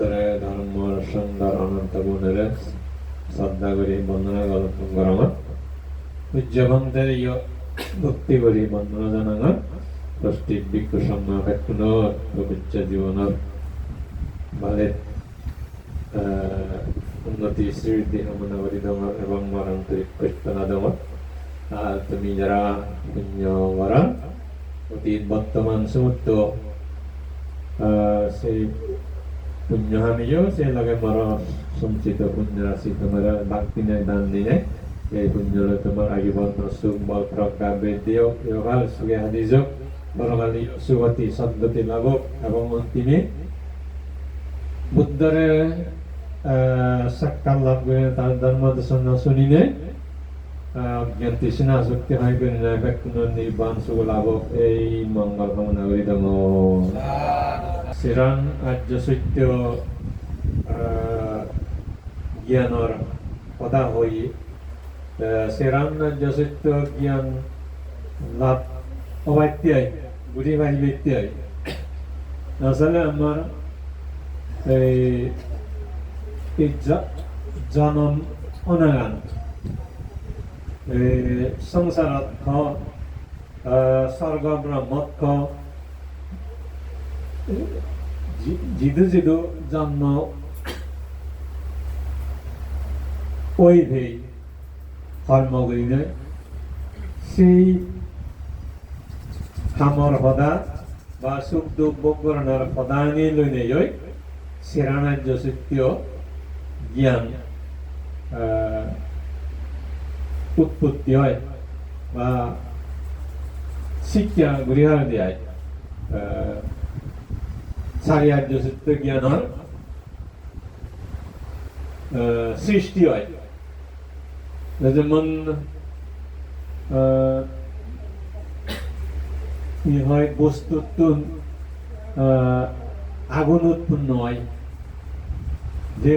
উত্তরে ধর্ম, সুন্দর, অনন্ত গুণের শ্রদ্ধা করি, বন্দনা গরম পূজ্যবন্তের ইয় ভক্তি করি, বন্দনা জানাঙৰ প্ৰস্তিক বিক্ষু সম্মান পুনৰ পবিত্ৰ জীৱনৰ ভালে উন্নতি স্মৃতি কামনা করি তোমার এবং মরণতরিক প্রার্থনা তোমার। আর তুমি যারা পুণ্য করা, অতীত বর্তমান সমুদ্র সেই সেই লগে মর সঞ্চিত পুণ্য রাশি তোমার বাকি নাই দান দিনে এই পুণ্যলে তোমার আজীবন সুখ বল প্রজ্ঞা ইহকাল সুখে হানি যোগ বরকালি সুগতি সদ্গতি লাভ এবং অন্তিমে বুদ্ধরে সাক্ষাৎ লাভ করে তার ধর্ম দর্শন শুনিলে অজ্ঞান তৃষ্ণা শক্তি হয় করে নাই ব্যক্তি নির্বাণ শুভ লাভ এই মঙ্গল কামনা করি দম শ্রীরাম আর্য সত্য জ্ঞানৰ সদা হৈ শ্ৰীৰাম আৰ্য সত্য জ্ঞান লাভ অবাত্যাই বুঢ়ী বাহিবেত্যাই আচলতে আমাৰ এই এই জ- জনম অনাগান এই সংসাৰত খ স্বৰ্গ ব্ৰহ্মত যিটো যিটো জন্ম ওই ভেই কর্ম করিলে সেই কামৰ সদা বা সুখ দুখ ভোগ কৰণৰ সদানি লৈ নেই চিৰানাৰ্য সত্য জ্ঞান উৎপত্তি হয় বা শিক্ষা গৃহৰ দিয়াই চাৰি আৰ্য সত্য জ্ঞানৰ সৃষ্টি হয়। যেমন কি হয় বস্তুত আগুন উৎপন্ন হয়। যে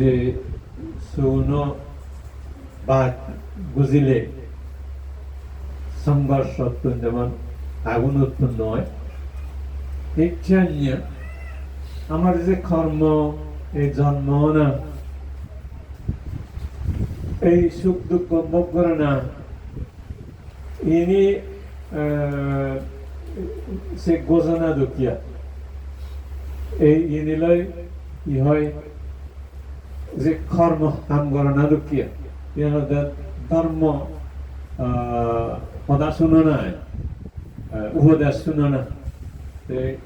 যে চূৰ্ণ বা বুজিলে সংঘর্ষ যেমন আগুন উৎপন্ন হয়। তেমনি আমার যে কর্ম এই জন্ম না এই সুখ দুঃখ ভোগ করে না ইনি সে গোজনা দুখিয়া এই ইনিলৈ কি হয় যে কর্ম কাম করে না ইহঁতে ধর্ম সদা শুনো আহ, উপদেশ শুনো না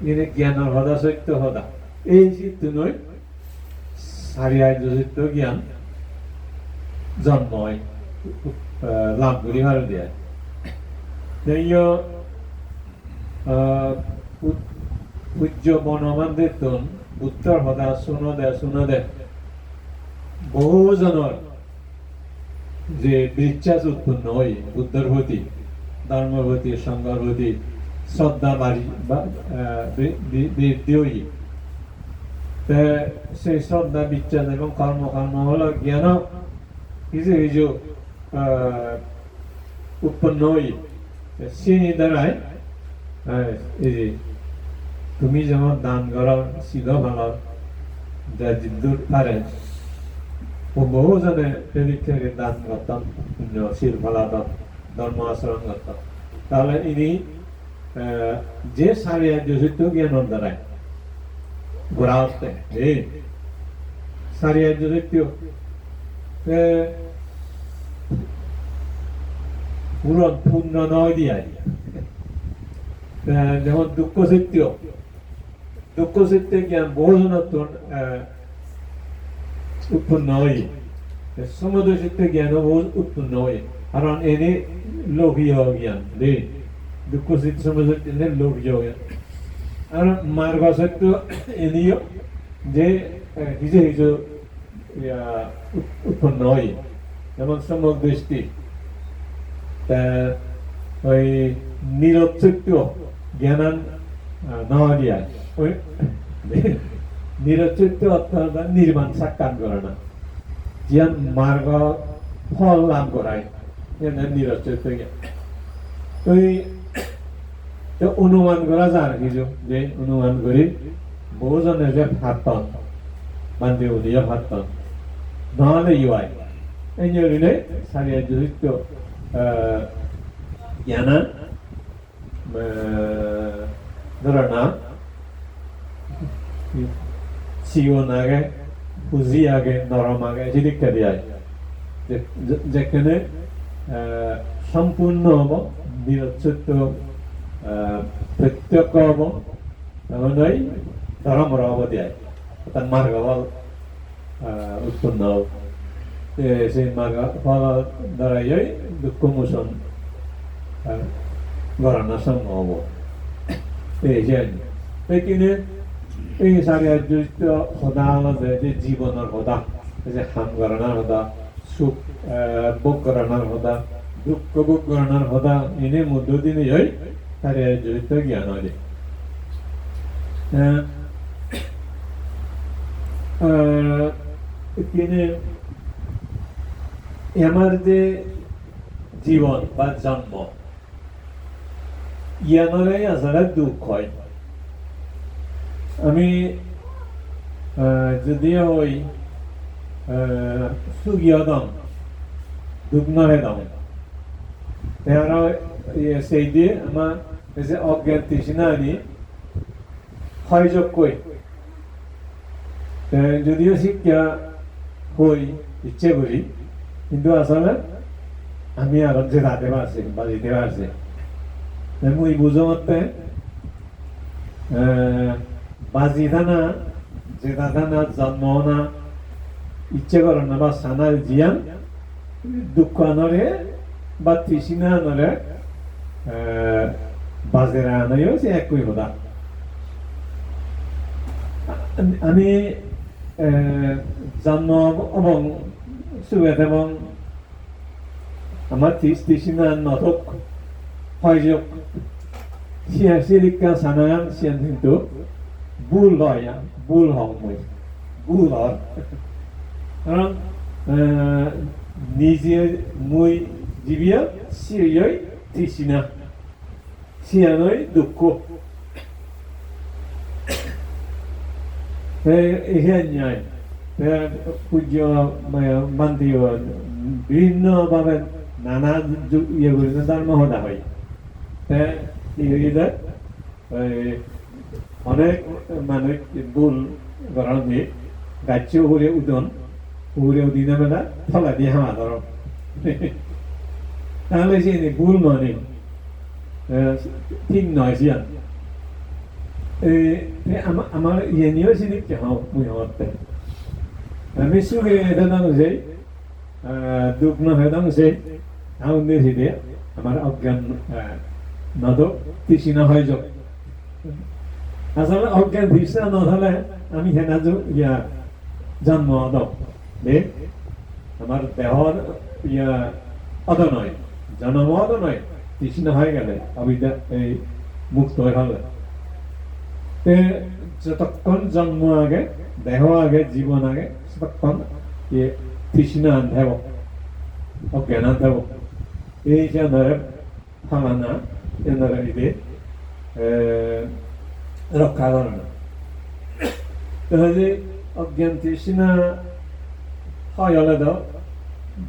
ইনি জ্ঞানৰ সদা সত্য সদা। এই চাৰি আৰ্যযুক্ত জ্ঞান জন্ম লাভ কৰি ভালো পূজ্য উত্তৰ সদা শুনো দে শুনো দে। বহুজনৰ যে বিশ্বাস উৎপন্ন হয় বুদ্ধর প্রতি ধর্মের সংঘর শ্রদ্ধা বাড়ি তে সেই শ্রদ্ধা বিশ্বাস এবং কর্ম কর্ম হলো জ্ঞান কিছু কিছু উৎপন্ন হই দ্বারাই আহ, এই যে তুমি যেমন দান করো সিদ্ধ ভালো যা জিদ্দুর পারে ও বহুজনে প্রেমিককে দান করতাম শির ফলাতাম ধর্ম আচরণ করতাম তাহলে ইনি আহ, যে সারিয়া যুজিত জ্ঞানের দ্বারাই গোড়া হচ্ছে এই সারিয়া যুজিত পূরণ পূর্ণ নয় আহ, যেমন দুঃখ সত্য দুঃখ সত্য জ্ঞান আহ, উৎপন্ন হয়। সমুদ্র সত্য জ্ঞান উৎপন্ন হয়। কারণ এনে লোভীয় জ্ঞান দে লোভীয় জ্ঞান আর মার্গ সত্য এনেও যে আহ, হিজে হিজে ইয়া, উৎ- উৎপন্ন হয় যেমন সমুদ্র দৃষ্টি ওই নিরচ্ছত্য জ্ঞানান নেওয়া দিয়া ওই নিরচ্ছিত অর্থাৎ নির্মাণ সাক্ষাৎ করে না জিয়ান মার্গ ফল লাভ করায় নিরচ্ছিত ওই তো অনুমান করা যায় কিছু যে অনুমান করি বহুজনে যে ভাত বান্ধে উলিয়া ভাত নহলে ইউআই এই জন্য সারিয়া যুক্ত জ্ঞানা ধারণা সিওন আগে পুঁজি আগে নরম আগে সেদিকটা দেওয়া যেখানে সম্পূর্ণ নিরচ্ছত্ব মার্গ ফল উৎপন্ন হব এ, সেই মার্গ ফল দ্বারাই দুঃখ মোচন গণনা সঙ্গ হব এই যে সেইখিনি এই চাৰিয়া জড়িত সদা যে যে জীৱনৰ সদা যে হাম গণনাৰ সদা সুখ ভোগ গণনাৰ সদা দুঃখ ভোগ গণনাৰ সদা এনে মধ্য দিনে হয় চাৰিয়া জড়িত জ্ঞান হয় আহ, আহ, এখানে আমার যে জীবন বা জন্ম ইয়ানরে আসলে দুঃখ হয় আমি আহ, যদিও ওই সুগিয়দম দুগ্নরে দম তেহারা সেই দিয়ে আমার এই যে অজ্ঞান তৃষ্ণা আনি তে যদিও শিক্ষা হই ইচ্ছে করি কিন্তু আসলে আমি আর যে রাতে পারছি বা দিতে পারছি মুই বুঝো মতে বাজি থানা জেদা থানা জন্ম না ইচ্ছে করে না বা সানার জিয়ান দুঃখ আনরে বা তৃষ্ণা আনরে বাজেরা আনাইও সে একই হদা আমি জন্ম এবং সুবেদ এবং আমার তৃষ্ণা নথক হয়যোগ সিয়া সিলিকা সানায়ান সিয়ান কিন্তু ভুল হয় ভুল হও মই ভুল হয় কারণ আহ, নিজে মই জীবিয়া সিয়ই তৃষ্ণা সিয়ানই দুঃখ ন্যায় পূজ্য বান্তিও বিভিন্নভাবে নানা যু- ইয়ে করে ধর্ম হতা হয় ইহরিদের অনেক মানুষ ভুল গরম দিয়ে গাছ উপরে উদন উপরে উদিনে বেলা ফলা দিয়ে হামা ধর তাহলে সে ভুল নয় নিয়েও সিনি কে হাও মুই হতে আমি দাদানো যে দুগ্ন হেদানো যে আউন দিয়ে অজ্ঞান নদক তৃষ্ণা হয় যোগ আসলে অজ্ঞান তৃষ্ণা নহলে আমি হেনা ইয়া জন্ম অদক দে আমার দেহর ইয়া অদ নয় জন্ম অদ নয় তৃষ্ণা হয়ে গেলে অবিদ্যা এই মুক্ত হয়ে তে যতক্ষণ জন্ম আগে দেহ আগে জীবন আগে ততক্ষণ ইয়ে তৃষ্ণা আনতেব অজ্ঞান আনতেব এই যে ধরে ফালানা এনারা ইদে রক্ষা করে না তাহলে অজ্ঞান তৃষ্ণা হয় হলে দাও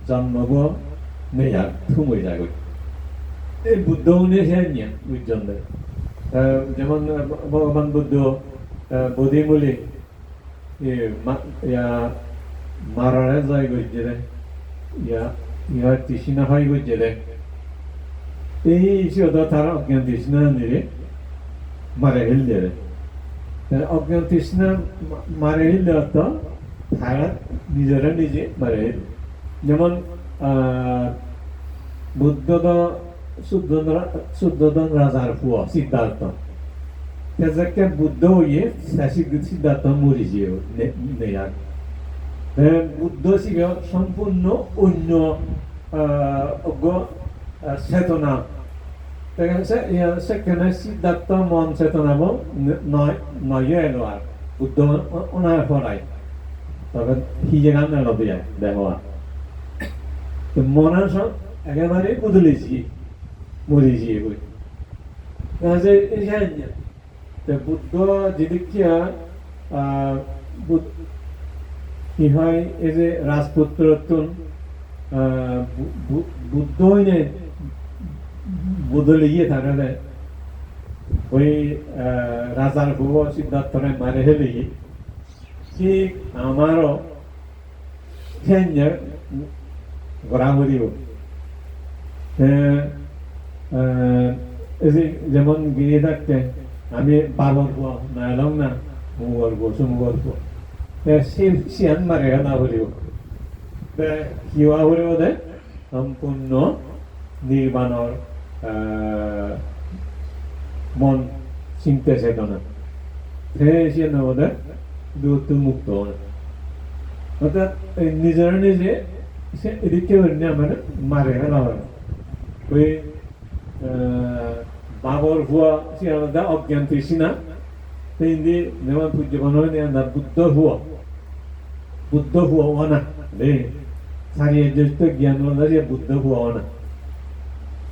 জন্মব নেই আর থুমই যাবে এই বুদ্ধ সে নিয়ে বুঝজনদের যেমন ভগবান বুদ্ধ বোধিমূলি ইয়া মারারে যায় গজ্জে ইয়া ইয়া তৃষ্ণা হয় গজ্জে এই ইস্যুটা তারা অজ্ঞান তৃষ্ণা নিয়ে মারে হিললে অজ্ঞান তৃষ্ণা মারে হিললে অর্থ তারা নিজেরা নিজে মারে হিল। যেমন বুদ্ধ শুদ্ধদন রাজার ফুয়া সিদ্ধার্থ त्याच्याकडे बुद्ध होये शाशी সিদ্ধার্থ মরি যে নেয়ার বুদ্ধ ছিল সম্পূর্ণ অন্য অজ্ঞ চেতনা সেখানে সিদ্ধার্থ মন চেতনা নয় নয় এলো আর বুদ্ধ ওনার ফরাই তবে হিজেগান এলো দিয়ে দেওয়া তো মনের সব একেবারে বদলেছি বই কাজে এই বুদ্ধ যেদিকিয়া কি হয় এই যে রাজপুত্র বুদ্ধ হইনে বদলে গিয়ে থাকে ওই রাজার ভুব সিদ্ধার্থরে মারে হেলে ঠিক আমারও ফ্যান্যের ঘোরাঘুরি হোক এই যে এই যেমন গিয়ে থাকতে আমি পালন পাওয়া নাইলাম না মুগর বসু মুগর শিয়ান মারে না বলিব কি হওয়া বলিব দে সম্পূর্ণ নির্মাণের মন চিন্তা চেত না সে নবদে মুক্ত হয়। অৰ্থাৎ নিজৰ নিজে সে এদিকে মানে মাৰে না বাবর হুয়া সিয়াদা অজ্ঞান তৃষ্ণা তেইন্দি নেমান পূজ্য বনয়নে আন্দার বুদ্ধ হুয়া। বুদ্ধ হুয়া ওয়ানা। লে, সারিয়ে জ্যেষ্ঠ জ্ঞান ওয়ানা বুদ্ধ হুয়া ওয়ানা।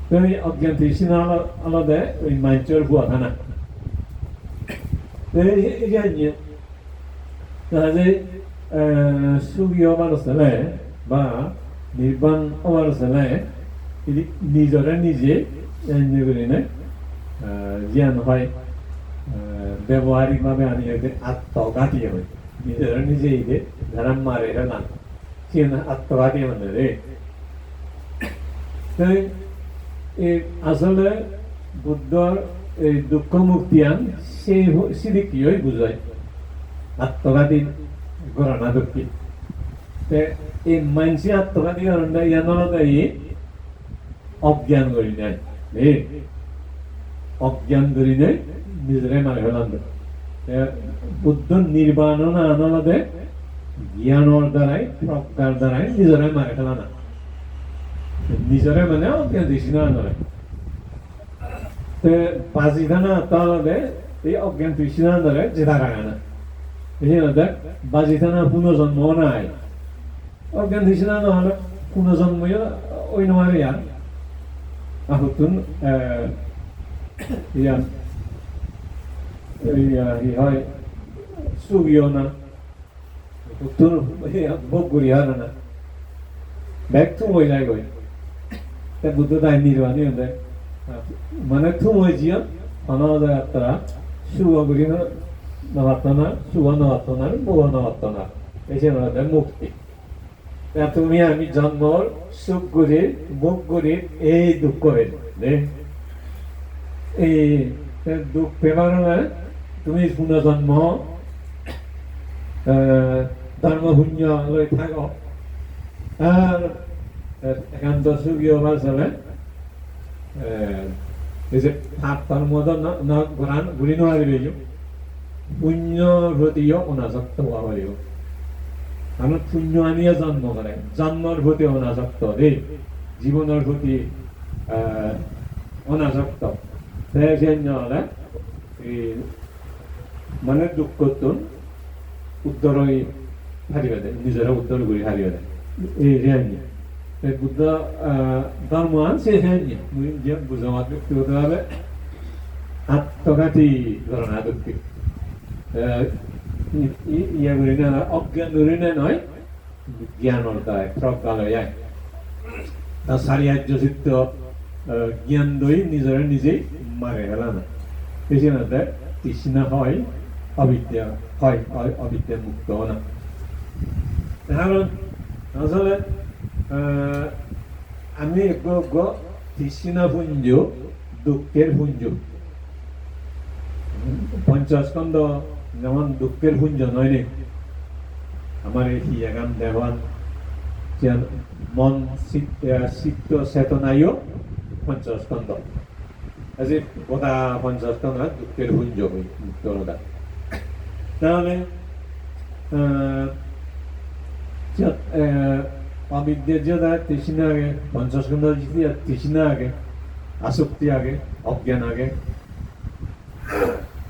তুমি অজ্ঞান তৃষ্ণা আলাদা ওই মাঞ্চর হুয়া খানা। তাহলে সুগীয় মানুষ বা নির্বাণ মানুষ হলে নিজে এনে করে নে জ্ঞান হয় ব্যবহারিকভাবে আমি এতে আত্মঘাতী হয় নিজেরা নিজে ইদে যারা মারে না সে আত্মঘাতী মানে রে আসলে বুদ্ধর এই দুঃখ মুক্তিয়ান সেই সিদি কি হয় বুঝায় আত্মঘাতী ঘটনা দুঃখী এই মানসি আত্মঘাতী ঘটনা ইয়ানোর অজ্ঞান করি নাই এই অজ্ঞান করি নাই নিজরে মারে ফেলান বুদ্ধ নির্বাণ না আনলদে জ্ঞানৰ দ্বাৰাই প্ৰজ্ঞাৰ দ্বাৰাই নিজৰে মাৰে ফেলা না নিজৰে মানে অজ্ঞান দিছি না আনৰে তে বাজি থানা তালদে এই অজ্ঞান তৃষ্ণা দ্বারে জেদা কাঙা না এই না বাজি থানা পুনর্জন্ম নাই অজ্ঞান তৃষ্ণা নহলে পুনর্জন্ম ওই না করি আর අහුතුන් ja ja hi hai sugiona පුතුරු බොග්ගුරියානන. බැක්තු මොයිලයි ගොයි ත බුද්ධ දයින්දිරවන්නේ හොඳයි. මනතු මොජිය අනාදයත්තර ශුවගුරින නවත්තන ශුවනවත්තන බොවනවත්තන. එසේ නද මුක්ති. তুমি আমি জন্মর সুখ করি মুখ করি এই দুঃখ এই দুঃখ পেবার তুমি পুনর্জন্ম ধর্ম শূন্য লৈ থাকক আর একান্ত সুখীয় এই যে ভাত ঘূৰাণ ঘূৰি নোৱাৰিবি। পুণ্য প্ৰতিও অনাসক্ত হোৱা পাৰিব। কাৰণ পুণ্য আনিয়ে জন্ম কৰে জন্মৰ প্ৰতি অনাসক্ত দেই। জীৱনৰ প্ৰতি আহ, অনাসক্ত এই মানে দুঃখ উত্তর ওই হারিয়ে দেয় নিজেরা উত্তর করি হারিয়ে দেয় এই রেহানি বুদ্ধ ধর্ম সে রেহানি যে বুঝামাত ব্যক্তিগতভাবে আত্মঘাতী ঘটনা দুঃখী ইয়ে করি অজ্ঞান করি না নয় জ্ঞানৰ দ্বাৰাই প্ৰজ্ঞালয় তাৰ চাৰিয়াৰ্য চিত্ত জ্ঞান লৈ নিজৰে নিজেই মাৰে হেলা না পেছনতে তৃষ্ণা হয় অবিদ্যা হয় অবিদ্যা মুক্ত না কারণ আসলে আমি তৃষ্ণা পুঞ্জ দুঃখের পুঞ্জ পঞ্চস্কন্দ যেমন দুঃখের পুঞ্জ নয় নে? আমার এই হিয়াগান দেওয়ান যে মন চিত্ত চেতনায়ও পঞ্চস্কন্দ আজি গোটা পঞ্চস্কন্দ দুঃখের পুঞ্জ হই মুক্তরতা তাহলে অবিদ্যের যদা তৃষ্ণা আগে পঞ্চস্কন্দ তৃষ্ণা আগে, আসক্তি আগে, অজ্ঞান আগে।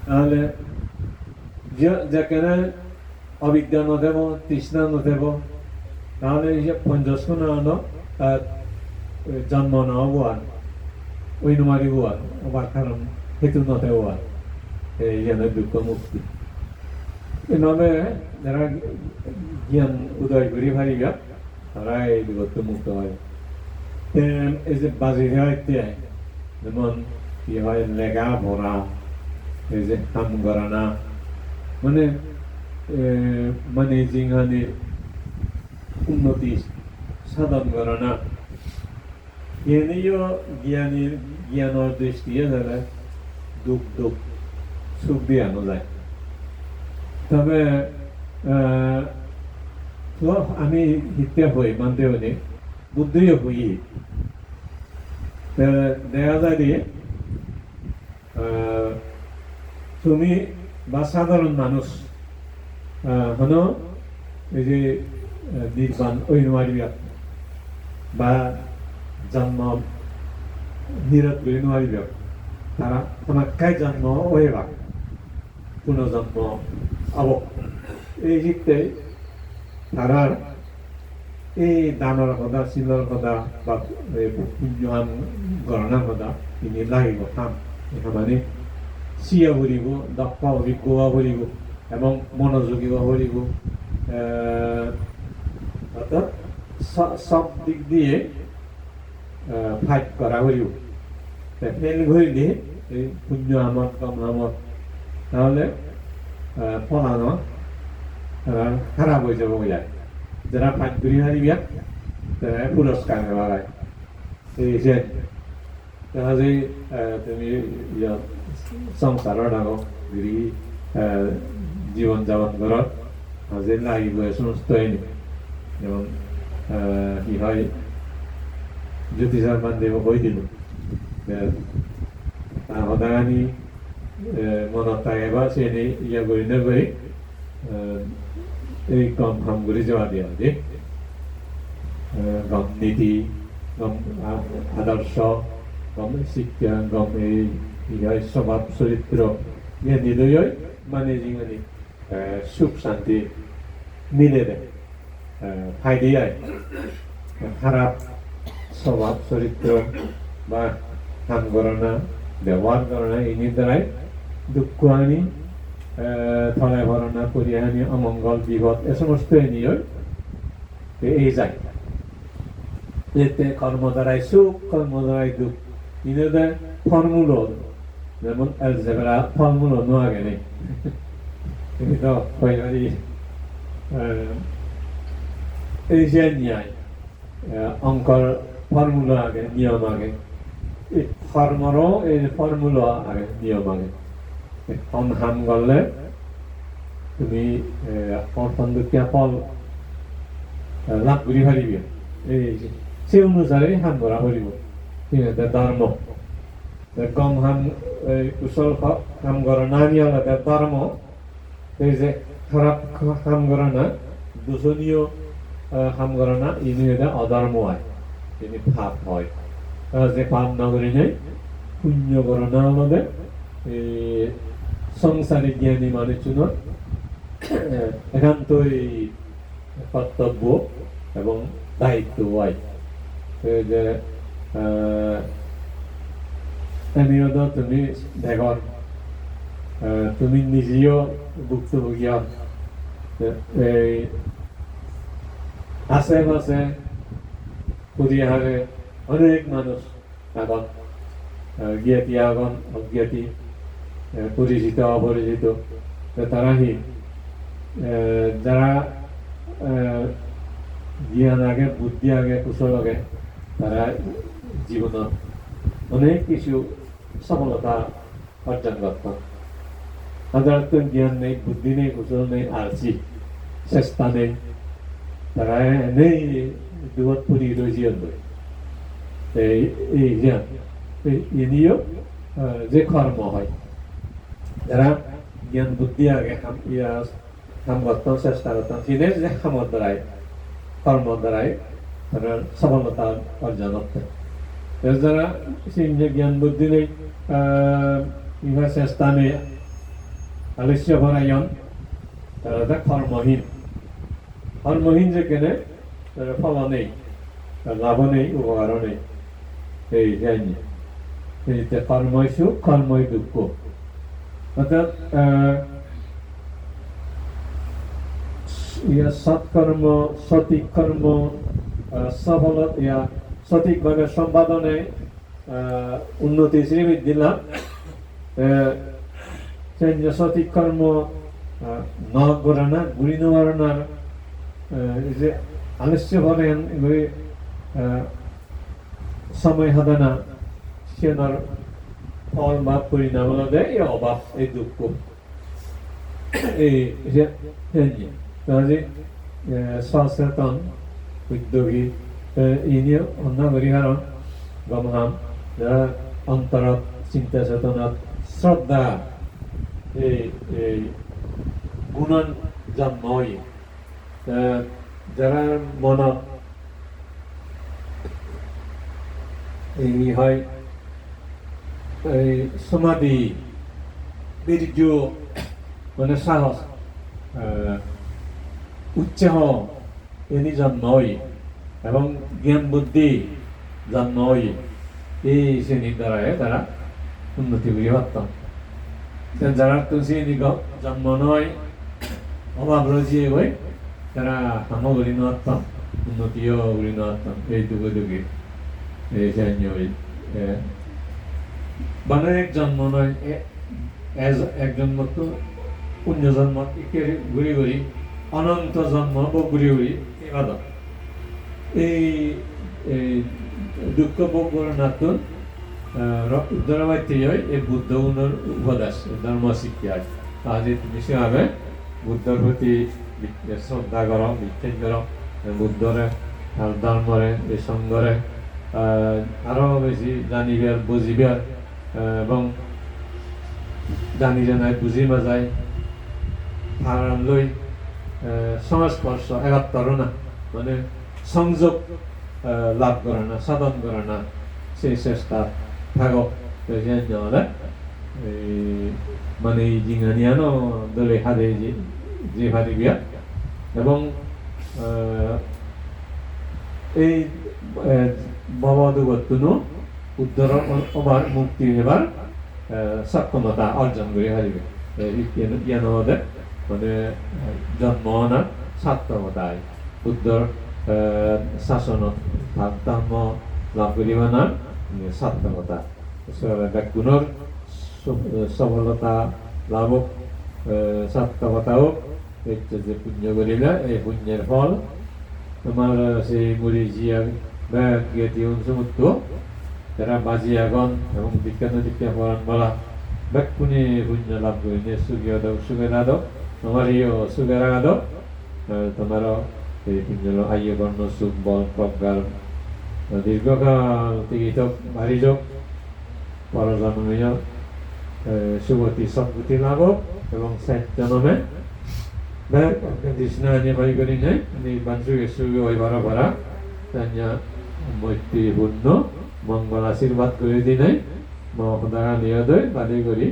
তাহলে যে- যেখানে অবিদ্যা নদেব তৃষ্ণা নদেব তাহলে এই জন্ম না হওয়ার ওই নমারি হওয়ার আবার কারণ হেতু নতে হওয়ার এই জন্য দুঃখ মুক্তি এভাবে যারা জ্ঞান উদয় করি পারিবা তারা এই বিগত মুক্ত হয় এই যে বাজি হইতে যেমন কি হয় লেগা ভরা এই যে হাম গরানা মানে মানে জিংহানি উন্নতি সাধন গরানা জ্ঞানীয় জ্ঞানীর জ্ঞানৰ দৃষ্টিয়ে যারা দুখ দুখ সুখ দিয়ে আনো যায় তবে আমি হিত্যা হই, মানতে হইনি বুদ্ধিও হই। দেখা যায় তুমি বা সাধারণ মানুষ আহ, হনো এই যে নির্বাণ নোৱাৰিবা বা জন্ম নিরত নোৱাৰিবা তারা আমাকাই জন্ম ওয়েবা পুনর্জন্ম আব এই শিখতে তারা এই দানৰ কথা চিলৰ কথা বা পুণ্যহান গণনাৰ কথা তিনি লাগিব কাম মানে চিয়া ভরিব দক্ষ অভিজ্ঞ হওয়া ভরিব এবং মনোযোগী হওয়া ভরিব অর্থাৎ সব দিক দিয়ে ফাইট করা হইব ফেল ঘুরিলে এই পুণ্য আমার কম আমার তাহলে ফলানো খারাপ হয়ে যাব যায় যারা ফাইট করি হারিবিয়া তারা পুরস্কার নেওয়া হয় এই যে তাহলে তুমি ইয়া সংসাৰৰ ডাঙৰ যদি আহ, জীৱন যাপন ঘৰত লাগিব সমস্ত যেমন আহ, কি হয় জ্যোতিষার বান্ধব কৈ দিলোঁ সদায়নি মনত থাকে বা চেনি ইয়া কৰি নকৰি এই কম কাম কৰি যোৱা দিয়া দেই গম নীতি গম আদৰ্শ গম শিক্ষা গম এই হয় স্বভাৱ চৰিত্ৰ ইয়া মানে যিমানি সুখ শান্তি মিলে দেয় ফাই দিয়ে খারাপ স্বভাব চরিত্র বা কাম করে না ব্যবহার করে না এই দ্বারাই দুঃখ আনি থলে ভরণা করি আনি অমঙ্গল বিপদ এ সমস্ত নিয়ে এই যায় এতে কর্ম দ্বারাই সুখ কর্ম দ্বারাই দুঃখ ইনেদের ফর্মুল যেমন অ্যালজেব্রা ফর্মুল নো আগে নেই কিন্তু কয়নারি এই যে ন্যায় অঙ্কর ফর্মুলা আগে নিয়ম আগে এই ফর্মরও এই ফর্মুলা আগে নিয়ম আগে এখন হাম গলে তুমি অৰ্থনদুখীয়া ফল লাভ কৰি পাৰিবি এই সেই অনুসারে হাম কৰা কৰিব ধৰ্ম গম হাম কুশল কাম কৰা না নিয়া ধৰ্ম এই যে খারাপ কাম কৰা না দূষণীয় কাম কৰা না ইনি এটা অধর্ম হয় ইনি পাপ হয় যে পাপ নগরী নেই পুণ্য কৰা না এই সংসারে জ্ঞানী মানুষজনের একান্তই কর্তব্য এবং দায়িত্ব হয় যে আহ, তুমি দেখর তুমি নিজেও ভুক্তভোগী। এই আশেপাশে কুড়িয়াহারে অনেক মানুষ এখন জ্ঞাতি আগন অজ্ঞাতি পরিচিত অপরিচিত তারাহি যারা জ্ঞান আগে বুদ্ধি আগে কুশল আগে তারা জীবনত অনেক কিছু সফলতা অর্জন করত সাধারণত জ্ঞান নেই বুদ্ধি নেই কুশল নেই আলসি চেষ্টা নেই তারা এনেই ৰৈ জীয়ান লয় এই এই জ্ঞান আহ, যে কর্ম হয় যারা জ্ঞান বুদ্ধি আগে কাম কাম করতাম চেষ্টা করতাম তিনি যে কামর দ্বারাই কর্ম দ্বারাই সফলতা অর্জন করতে সেই যে জ্ঞান বুদ্ধি নেই ইহা চেষ্টা নেই আলস্য ভরায়ন তারা তা কর্মহীন। যে কেনে তারা ফল নেই লাভ নেই উপকারও নেই। এই জানি এই যে কর্মই সুখ কর্মই দুঃখ। অর্থাৎ ইয়া সৎকর্ম সঠিক কর্ম আহ, সফল ইয়া সঠিকভাবে সম্পাদনে উন্নতি শ্রীবৃদ্ধি লাভ সঠিক কর্ম আহ, ন করে না গুড়ি নেওয়ার না আহ, এই যে আলস্য এগুলি সময় হবে না সেনার ফল বা পরিণাম দেয় এই অভাব এই দুঃখ এই সচেতন উদ্যোগী অন্য পরিহারণ গমহাম যারা অন্তরত চিন্তা চেতনাত শ্রদ্ধা এই এই গুণন জন্ম হয় যারা মনত এই হয় এই সমাধি বীর্য মানে সাহস উৎসাহ এনি জন্ম হয় এবং জ্ঞান বুদ্ধি জন্ম হয় এই শ্রেণির দ্বারাই তারা উন্নতি করি পারতাম যারা তো শ্রেণি জন্ম নয়, অভাব রয়েছে হয়ে তারা সামগ্রী নতাম উন্নতিও করি এই দুগে দুগে এই শ্রেণি হই মানে এক জন্ম নয়, এ- এজ- একজন মতো, পুণ্য জন্ম ঘুরি ঘুরি অনন্ত জন্ম ঘুরি ঘুরি এবাদত। এই দুঃখ ভোগ করার নাতুন উত্তরাবাইতে হয় এই বুদ্ধ গুণের উপদেশ ধর্ম শিক্ষা তাহলে তুমি সেভাবে বুদ্ধর প্রতি বি- শ্রদ্ধা করো বিচ্ছেদ করো বুদ্ধরে আর ধর্মরে এই সঙ্গরে আহ, আরও বেশি জানিবার বুঝিবার আহ, এবং জানি জানাই বুঝি মাজাই ধারণ লৈ আহ, সংস্পর্শ একাত্তর না মানে সংযোগ লাভ করে না সাধন করে না সেই চেষ্টা থাকক। নহলে এই মানে জিঙানিয়ানো দলে হাতে যে যে ভারিবিয়া এবং আহ, এই ভবদুগতনো উত্তর অবার মুক্তি এবার সক্ষমতা অর্জন করে হারিবে। ইয়ানবাদে মানে জন্ম না সার্থকতায় উত্তর শাসনত ভাগ ধর্ম লাভ করিব না সার্থকতা ব্যক্তিগুণৰ সফলতা লাভ হোক সার্থকতা হোক এই যে পুণ্য করিলে এই পুণ্যের ফল তোমার সেই মুড়ি জিয়া ব্যাগ গেতি সমুদ্র যারা বাজি আগুন এবং বিজ্ঞান দীক্ষা পরাণ বলা ব্যাকুনি পুণ্য লাভ করিলে সুগীয় দাও সুগেরা দাও তোমার এই সুগেরা দাও তোমার এই পুণ্য আয়ু বর্ণ সুখ বল প্রজ্ঞার দীর্ঘকাল টিকিটক ভারী যোগ পরজন্মীয় সুগতি সদ্গতি লাভ হোক এবং ষাট জনমে Baik, Krishna hanya bagi kali ni, ni bantu Yesus oi bara bara, tanya মৈত্রী পূর্ণ মঙ্গল আশীর্বাদ করে দিনাই মহদারা নিয়ে দই বাদে করি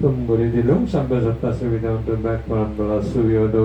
তুম করে দিলুম সর্ব সত্তা সুবিধা ব্যাগ পরাণ বলা সুবিধ